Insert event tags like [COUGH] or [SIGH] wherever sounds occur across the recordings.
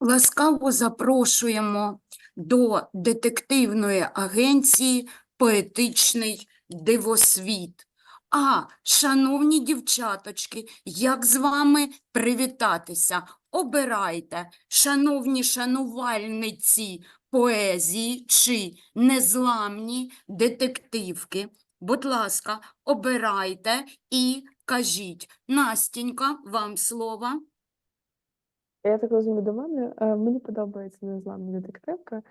Ласкаво запрошуємо до детективної агенції Поетичний дивосвіт. А, шановні дівчаточки, як з вами привітатися? Обирайте, шановні шанувальниці поезії чи незламні детективки. Будь ласка, обирайте і кажіть. Настінька, вам слово. Я так розумію, до мене е, мені подобається незламна детективка,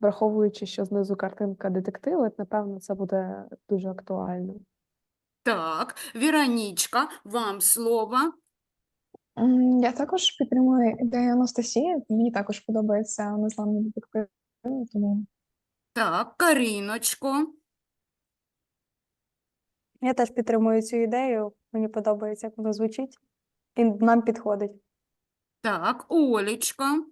враховуючи, що знизу картинка детектива, напевно, це буде дуже актуально. Так, Віронічка, вам слово. Я також підтримую ідею Анастасії. Мені також подобається незламний детектив, тому Так, Каріночко. Я теж підтримую цю ідею. Мені подобається, як воно звучить, і нам підходить. Так, Олічка.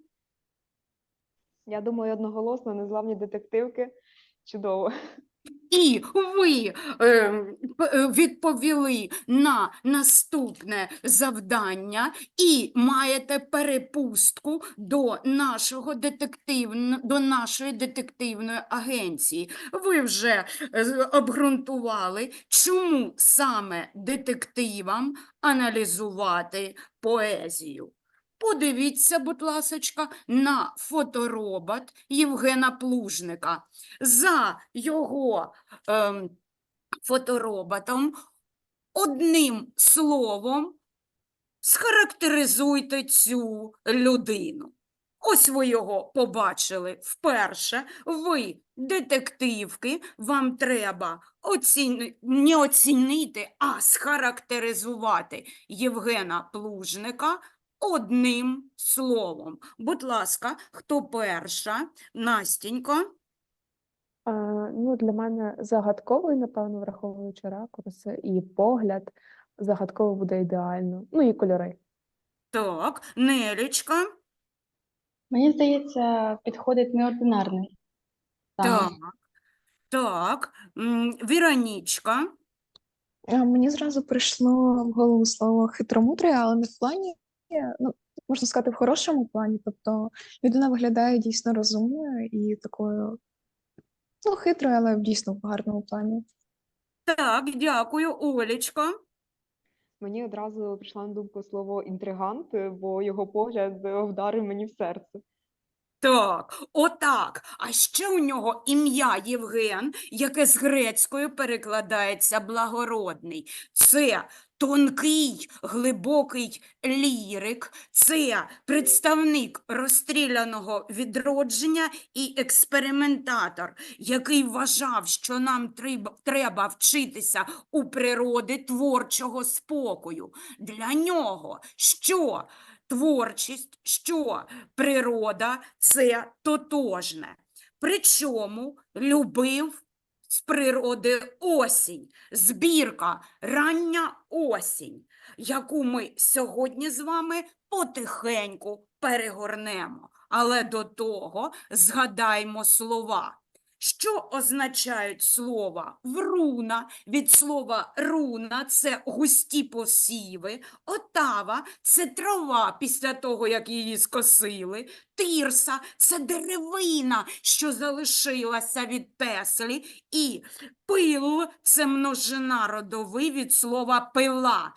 Я думаю, одноголосно незламні детективки. Чудово. І ви е, е, відповіли на наступне завдання і маєте перепустку до нашого детективн... до нашої детективної агенції. Ви вже е, обґрунтували, чому саме детективам аналізувати поезію. Подивіться, будь ласочка, на фоторобот Євгена Плужника. За його ем, фотороботом одним словом схарактеризуйте цю людину. Ось ви його побачили вперше. Ви детективки, вам треба оціни... не оцінити, а схарактеризувати Євгена Плужника одним словом. Будь ласка, хто перша? Настінько. Е, Ну, для мене загадковий, напевно, враховуючи ракурс і погляд, загадково буде ідеально. Ну і кольори. Так, Нелічка. Мені здається, підходить неординарний. Так, так, Віронічка. е, мені зразу прийшло в голову слово хитромудрий, але не в плані, ну, можна сказати, в хорошому плані. Тобто людина виглядає дійсно розумною і такою, ну, хитрою, але дійсно в гарному плані. Так, дякую, Олічка. Мені одразу прийшло на думку слово інтригант, бо його погляд вдарив мені в серце. Так, отак. А ще у нього ім'я Євген, яке з грецькою перекладається благородний. Це тонкий, глибокий лірик, це представник розстріляного відродження і експериментатор, який вважав, що нам треба вчитися у природи творчого спокою. Для нього що? Творчість, що природа це тотожне. Причому любив з природи осінь, збірка рання осінь, яку ми сьогодні з вами потихеньку перегорнемо. Але до того згадаймо слова. Що означають слова вруна? Від слова руна це густі посіви, отава це трава після того, як її скосили, тирса це деревина, що залишилася від теслі, і пил це множина родовий від слова пила,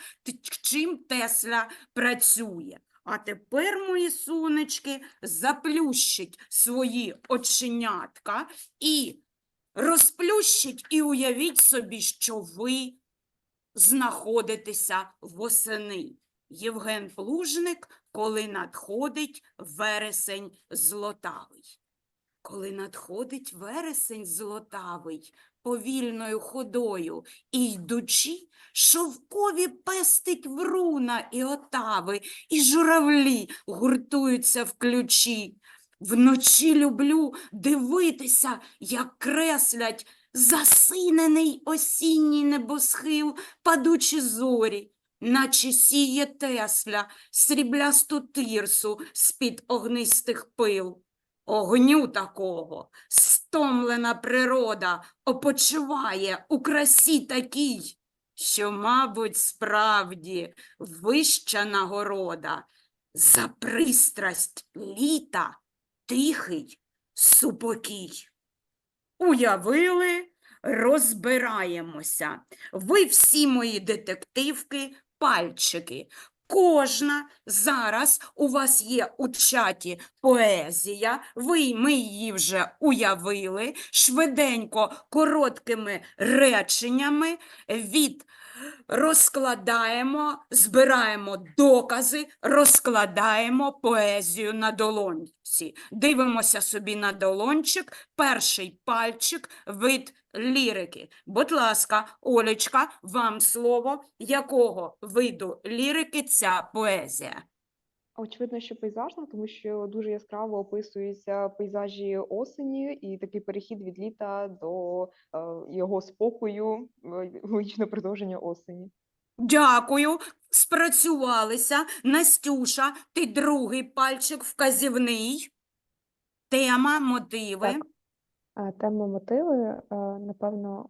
чим Тесля працює. А тепер, мої сонечки, заплющить свої оченятка і розплющить і уявіть собі, що ви знаходитеся восени. Євген Плужник, коли надходить вересень злотавий. Коли надходить вересень злотавий, повільною ходою і йдучи, шовкові пестить вруна і отави, і журавлі гуртуються в ключі. Вночі люблю дивитися, як креслять засинений осінній небосхил, падучі зорі, наче сіє Тесля сріблясту тирсу з-під огнистих пил. Огню такого стомлена природа опочиває у красі такій, що, мабуть, справді вища нагорода за пристрасть літа тихий супокій. Уявили, розбираємося. Ви всі мої детективки, пальчики. Кожна зараз у вас є у чаті поезія, ви ми її вже уявили, швиденько короткими реченнями. Від розкладаємо, збираємо докази, розкладаємо поезію на долонці. Дивимося собі на долончик, перший пальчик від лірики. Будь ласка, Олечка, вам слово, якого виду лірики ця поезія? Очевидно, що пейзажна, тому що дуже яскраво описуються пейзажі осені і такий перехід від літа до е, його спокою, е, логічне продовження осені. Дякую, спрацювалися. Настюша, ти другий пальчик вказівний. Тема, мотиви. Так. Тема мотиви, напевно,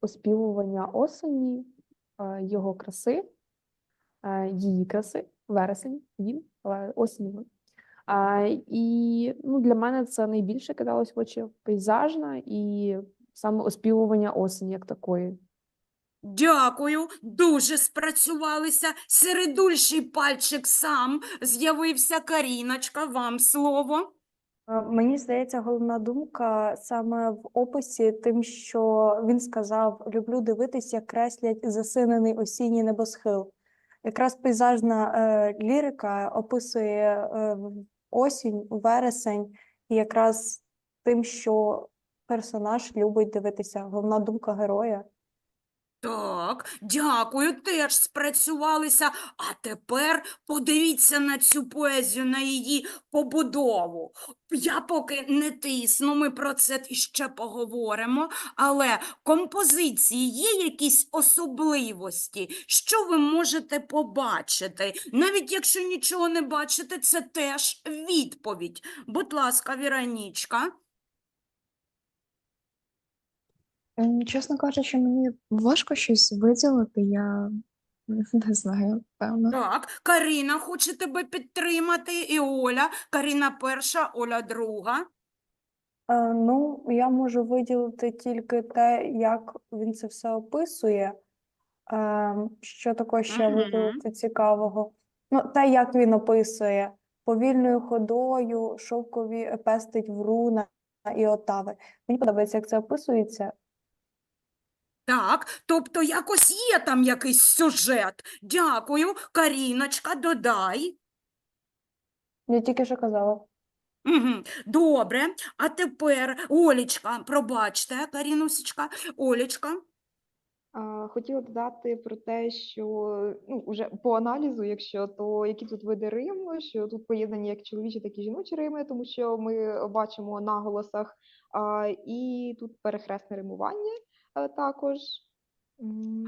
оспівування осені, його краси, її краси, вересень, він, осінь. І ну, для мене це найбільше кидалось в очі пейзажна і саме оспівування осені як такої. Дякую, дуже спрацювалися. Середульший пальчик сам з'явився. Каріночка, вам слово. Е, Мені здається, головна думка саме в описі, тим, що він сказав: люблю дивитись, як креслять засинений осінній небосхил. Якраз пейзажна е, лірика описує е, осінь, вересень, і якраз тим, що персонаж любить дивитися, головна думка героя. Так, дякую, теж спрацювалися. А тепер подивіться на цю поезію, на її побудову. Я поки не тисну, ми про це ще поговоримо, але композиції є якісь особливості, що ви можете побачити? Навіть якщо нічого не бачите, це теж відповідь. Будь ласка, Віронічка. Чесно кажучи, мені важко щось виділити, я [LAUGHS] не знаю, певно. Так, Каріна хоче тебе підтримати, і Оля. Каріна перша, Оля друга. Е, Ну, я можу виділити тільки те, як він це все описує. Е, Що такого ще Мгм. виділити цікавого? Ну, те, як він описує повільною ходою, шовкові пестить вруна і отави. Мені подобається, як це описується. Так, тобто якось є там якийсь сюжет. Дякую, Каріночка, додай. Я тільки що казала. Угу. Добре, а тепер Олічка, пробачте, Карінусечка, Олічка. А, Хотіла додати про те, що ну, уже по аналізу, якщо то які тут види рим, що тут поєднані як чоловічі, так і жіночі рими, тому що ми бачимо на голосах, а, і тут перехресне римування також.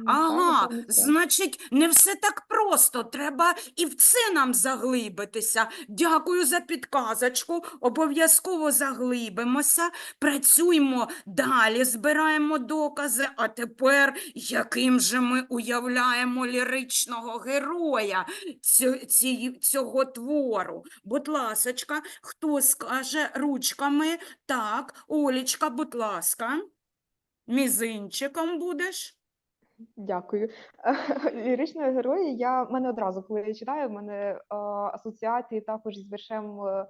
Ага, значить, не все так просто. Треба і в це нам заглибитися. Дякую за підказочку. Обов'язково заглибимося, працюємо далі, збираємо докази. А тепер яким же ми уявляємо ліричного героя цього твору? Будь ласочка, хто скаже ручками? Так, Олічка, будь ласка. Мізинчиком будеш? Дякую. [LAUGHS] Ліричного герої. я в мене одразу, коли я читаю, в мене е, асоціації також з віршем е, е,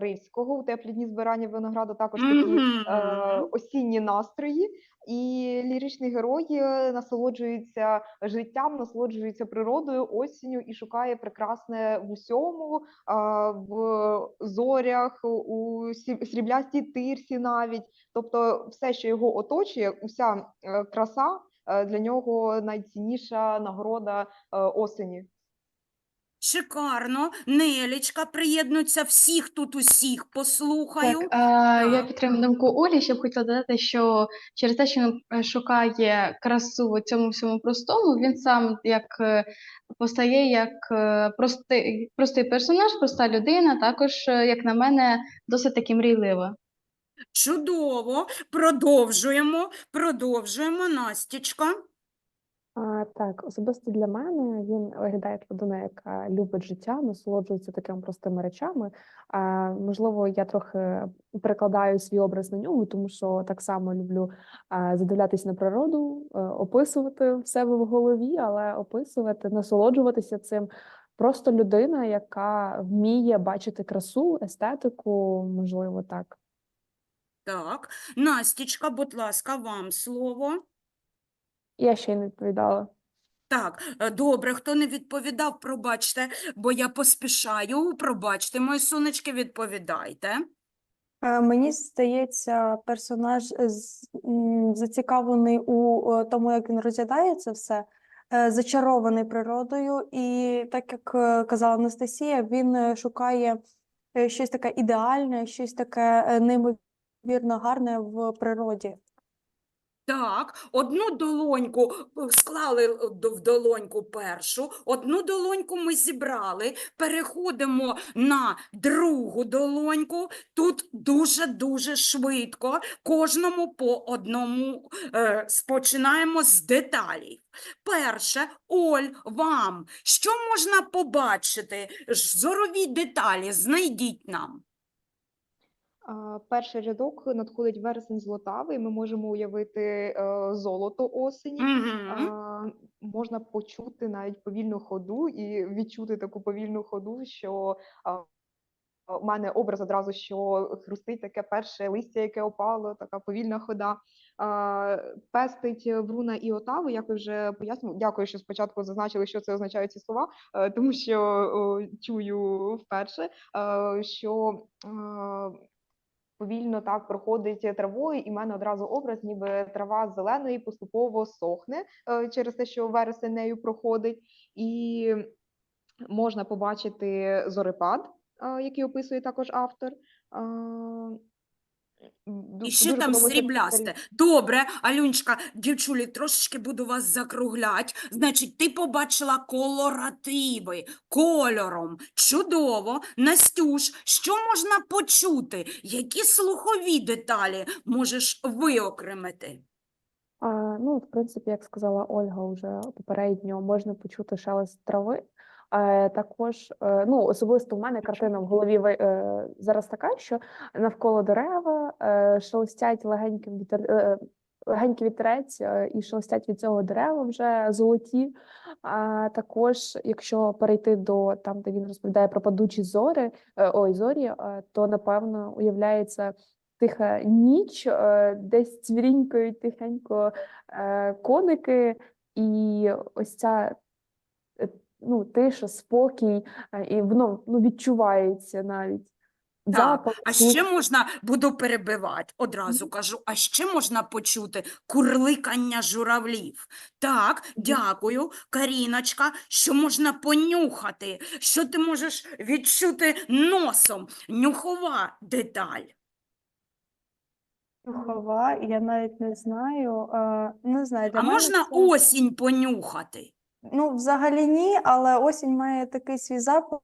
Римського у теплі дні збирання винограду, також такі Мгм. осінні настрої. І ліричний герой е, насолоджується життям, насолоджується природою, осінню і шукає прекрасне в усьому, в зорях, у сріб- сріблястій тирсі навіть. Тобто все, що його оточує, уся е, краса е, для нього найцінніша нагорода осені. Шикарно. Нелічка приєднуться всіх тут усіх послухаю. Так, а, я підтримую думку Олі, ще б хотіла додати, що через те, що він е, шукає красу в цьому всьому простому, він сам як е, постає як е, простий, простий персонаж, проста людина, також, е, як на мене, досить таки мрійлива. Чудово. Продовжуємо. Продовжуємо. Настічка. А, так, особисто для мене він виглядає як людина, яка любить життя, насолоджується такими простими речами. А, можливо, я трохи перекладаю свій образ на нього, тому що так само люблю задивлятися на природу, е, описувати в себе в голові, але описувати, насолоджуватися цим. Просто людина, яка вміє бачити красу, естетику, можливо, так. Так, Настічка, будь ласка, вам слово. Я ще й не відповідала. Так, е, добре, хто не відповідав, пробачте, бо я поспішаю. Пробачте, мої сонечки, відповідайте. Е, Мені здається, персонаж зацікавлений у е, тому, як він розглядає це все, зачарований природою, і так як казала Анастасія, він шукає щось таке ідеальне, щось таке неймовірно гарне в природі. Так, одну долоньку е, склали е, в долоньку першу, одну долоньку ми зібрали, переходимо на другу долоньку. Тут дуже-дуже швидко, кожному по одному е, спочинаємо з деталей. Перше, Оль, вам, що можна побачити? Зорові деталі знайдіть нам. Перший рядок надходить вересень золотавий. Ми можемо уявити е, золото осені. Мгм. А, можна почути навіть повільну ходу і відчути таку повільну ходу, що у мене образ одразу, що хрустить таке перше листя, яке опало, така повільна хода. Пестить Бруна і Отаву, як ви вже пояснювали. Дякую, що спочатку зазначили, що це означають ці слова, е, тому що чую вперше, е, що повільно так проходить травою, і в мене одразу образ, ніби трава зеленої поступово сохне е, через те, що вересень нею проходить, і можна побачити зорепад, е, який описує також автор. І ще там сріблясте. Добре, Алюнечка, дівчулі, трошечки буду вас закруглять. Значить, ти побачила колоративи кольором. Чудово. Настюш, що можна почути? Які слухові деталі можеш виокремити? А, ну, в принципі, як сказала Ольга, вже попередньо можна почути шелест трави. Е, також, е, ну, особисто в мене картина в голові е, зараз така, що навколо дерева шелестять легеньким вітер, легенький вітерець, і шелестять від цього дерева вже золоті. А також, якщо перейти до там, де він розповідає про падучі зори, ой, зорі, то напевно уявляється тиха ніч, десь цвірінькають тихенько коники, і ось ця ну, тиша, спокій, е, і воно ну, відчувається навіть. Так, Запах, а ще можна, буду перебивати, одразу кажу, а ще можна почути курликання журавлів. Так, дякую, Каріночка, що можна понюхати, що ти можеш відчути носом, нюхова деталь. Нюхова, я навіть не знаю. е, Не знаю, для А мене можна це- осінь понюхати? Ну, взагалі ні, але осінь має такий свій запах,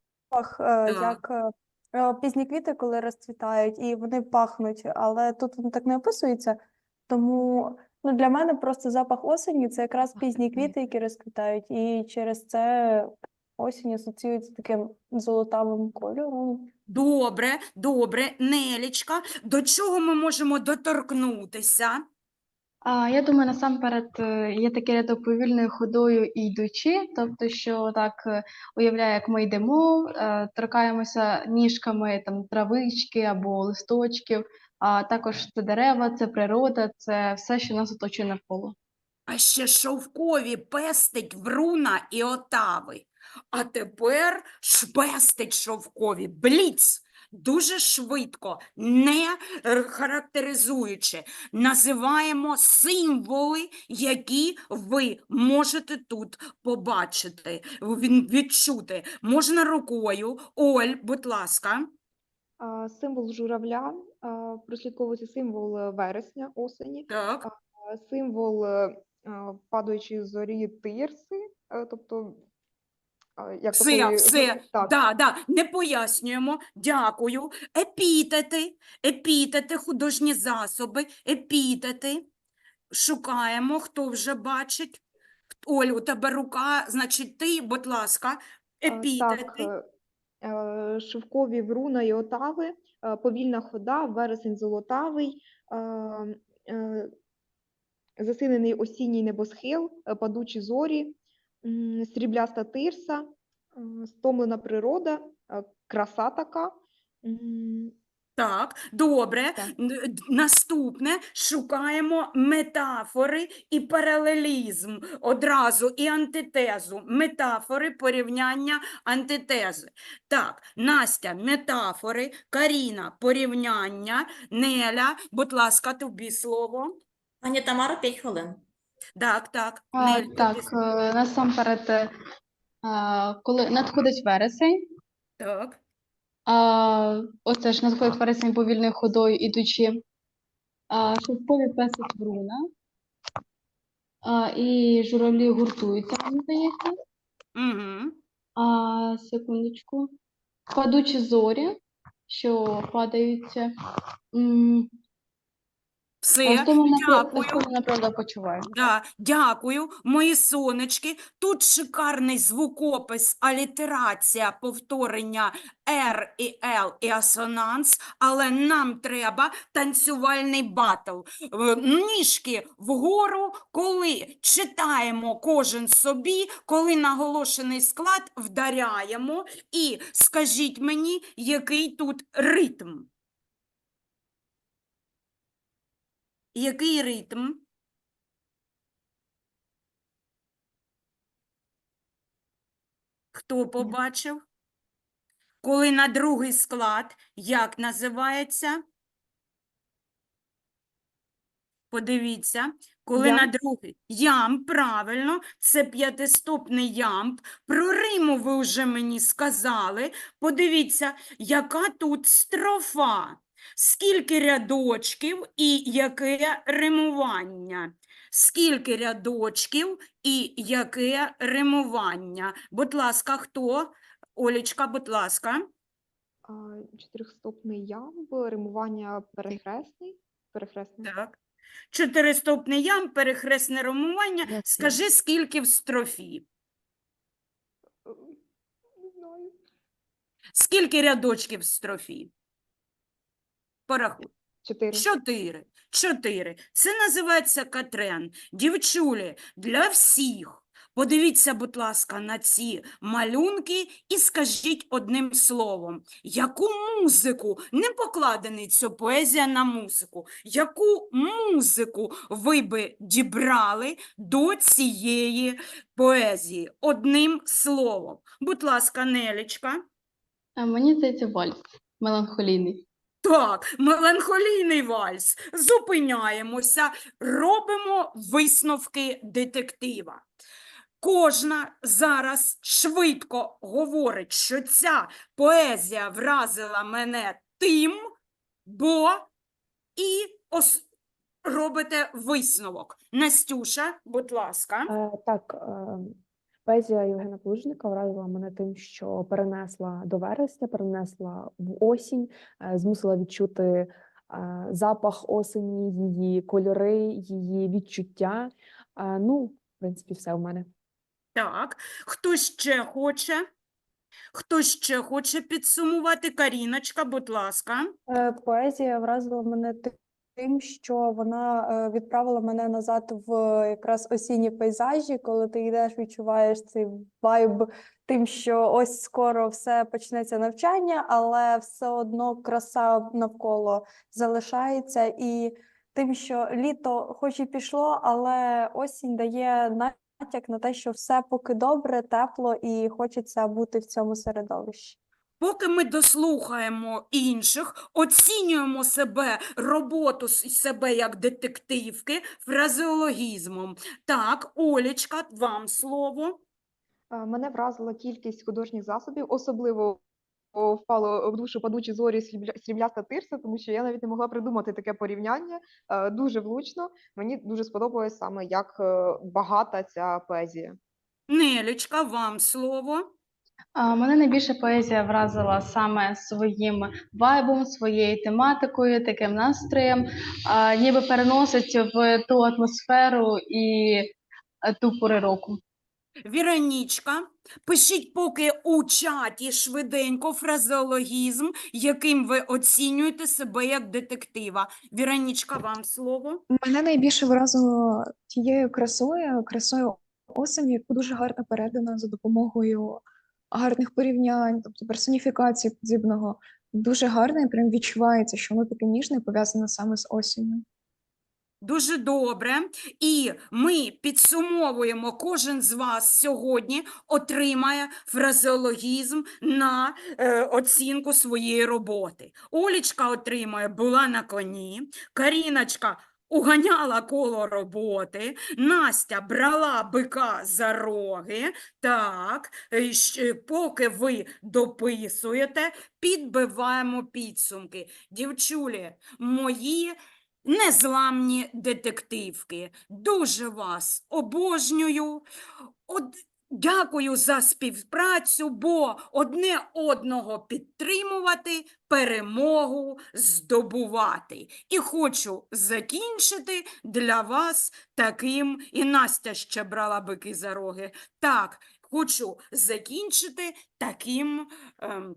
е, Так. як е, е, пізні квіти, коли розцвітають, і вони пахнуть, але тут воно так не описується. Тому ну, для мене просто запах осені це якраз пізні квіти, які розквітають, і через це осінь асоціюється таким золотавим кольором. Добре, добре, Нелічка, до чого ми можемо доторкнутися? Я думаю, насамперед е, є такий рядок повільною ходою і йдучи, тобто, що так е, уявляє, як ми йдемо, е, торкаємося ніжками там травички або листочків, а також це дерева, це природа, це все, що нас оточує навколо. А ще шовкові пестить вруна і отави. А тепер шпестить шовкові. Бліц! Дуже швидко, не е, характеризуючи, називаємо символи, які ви можете тут побачити, відчути. Можна рукою. Оль, будь ласка. Символ журавля, прослідковується символ е, вересня, осені, Так. символ е, падаючої зорі тирси, тобто як Все, такої, все, так, Да, да, не пояснюємо. Дякую. Епітети, епітети, художні засоби, епітети. Шукаємо, хто вже бачить. Оль, у тебе рука, значить, ти, будь ласка, епітети. Так, е, е, шовкові вруна і отави, е, повільна хода, вересень золотавий, засинений осінній небосхил, падучі зорі, срібляста тирса, стомлена природа, краса така. Так, добре. Так. Наступне шукаємо метафори і паралелізм одразу і антитезу. Метафори, порівняння, антитези. Так, Настя, метафори, Каріна, порівняння, Неля, будь ласка, тобі слово. Пані Тамара, 5 хвилин. Так, так, А, Нель, так, е, насамперед, е, а, коли надходить вересень, Так, а, оце ж надходить вересень повільною ходою ідучи, а, шовкові песик Бруна, а, і журавлі гуртуються, мені здається. угу. А, секундочку. Падучі зорі, що падаються. М, Все, дякую. природа. Да, дякую, мої сонечки. Тут шикарний звукопис, алітерація, повторення R і L і асонанс, але нам треба танцювальний батл. Е, Ніжки вгору, коли читаємо кожен собі, коли наголошений склад вдаряємо. І скажіть мені, який тут ритм? Який ритм? Хто побачив? Коли на другий склад, як називається? Подивіться, коли на другий ям, правильно, це п'ятистопний ямб. Про Риму ви вже мені сказали. Подивіться, яка тут строфа, скільки рядочків і яке римування. Скільки рядочків і яке римування. Будь ласка, хто? Олечка, будь ласка. А, Чотирьохстопний ямб, римування перехресний. Перехресний. Так. Чотиристопний ям, перехресне римування. Ясно. Скажи, скільки в строфі? Е, Не знаю. Скільки рядочків в строфі? Порахуй. Чотири. Чотири. Чотири. Це називається катрен. Дівчулі, для всіх. Подивіться, будь ласка, на ці малюнки і скажіть одним словом, яку музику, не покладений цю поезія на музику, яку музику ви би дібрали до цієї поезії? Одним словом. Будь ласка, Нелечка. А мені здається, вальс меланхолійний. Так, меланхолійний вальс. Зупиняємося, робимо висновки детектива. Кожна зараз швидко говорить, що ця поезія вразила мене тим, бо і ос... робите висновок. Настюша, будь ласка. Е, Так, е, поезія Євгена Плужника вразила мене тим, що перенесла до вересня, перенесла в осінь, е, змусила відчути е, запах осені, її кольори, її відчуття. Е, Ну, в принципі, все в мене. Так, хто ще хоче? Хто ще хоче підсумувати? Каріночка, будь ласка. Поезія вразила мене ти- тим, що вона е, відправила мене назад в якраз осінні пейзажі, коли ти йдеш, відчуваєш цей вайб тим, що ось скоро все почнеться навчання, але все одно краса навколо залишається, і тим, що літо хоч і пішло, але осінь дає натяк на те, що все поки добре, тепло і хочеться бути в цьому середовищі. Поки ми дослухаємо інших, оцінюємо себе, роботу себе як детективки фразеологізмом. Так, Олечка, вам слово. Е, Мене вразила кількість художніх засобів, особливо впало в душу падучі зорі срібля- срібляста тирса, тому що я навіть не могла придумати таке порівняння. Е, Дуже влучно. Мені дуже сподобалось саме, як е, багата ця поезія. Нелечка, вам слово. Мене найбільше поезія вразила саме своїм вайбом, своєю тематикою, таким настроєм, ніби переносить в ту атмосферу і е, ту пори року. Віронічка, пишіть поки у чаті швиденько фразеологізм, яким ви оцінюєте себе як детектива. Віронічка, вам слово. Мене найбільше вразило тією красою, красою осені, яку дуже гарно передано за допомогою гарних порівнянь, тобто персоніфікації подібного. Дуже гарно і прям відчувається, що воно таке ніжне пов'язане саме з осінню. Дуже добре. І ми підсумовуємо, кожен з вас сьогодні отримає фразеологізм на е, оцінку своєї роботи. Олічка отримує була на коні, Каріночка уганяла коло роботи, Настя брала бика за роги. Так, е, поки ви дописуєте, підбиваємо підсумки. Дівчулі, мої незламні детективки. Дуже вас обожнюю. От, дякую за співпрацю, бо одне одного підтримувати, перемогу здобувати. І хочу закінчити для вас таким, і Настя ще брала бики за роги. Так, хочу закінчити таким. Ем,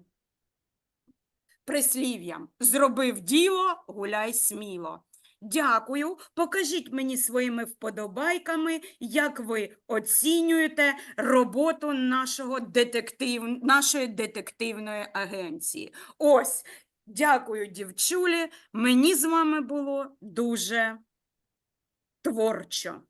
прислів'ям. Зробив діло, гуляй сміло. Дякую. Покажіть мені своїми вподобайками, як ви оцінюєте роботу нашого детектив... нашої детективної агенції. Ось, дякую, дівчулі. Мені з вами було дуже творчо.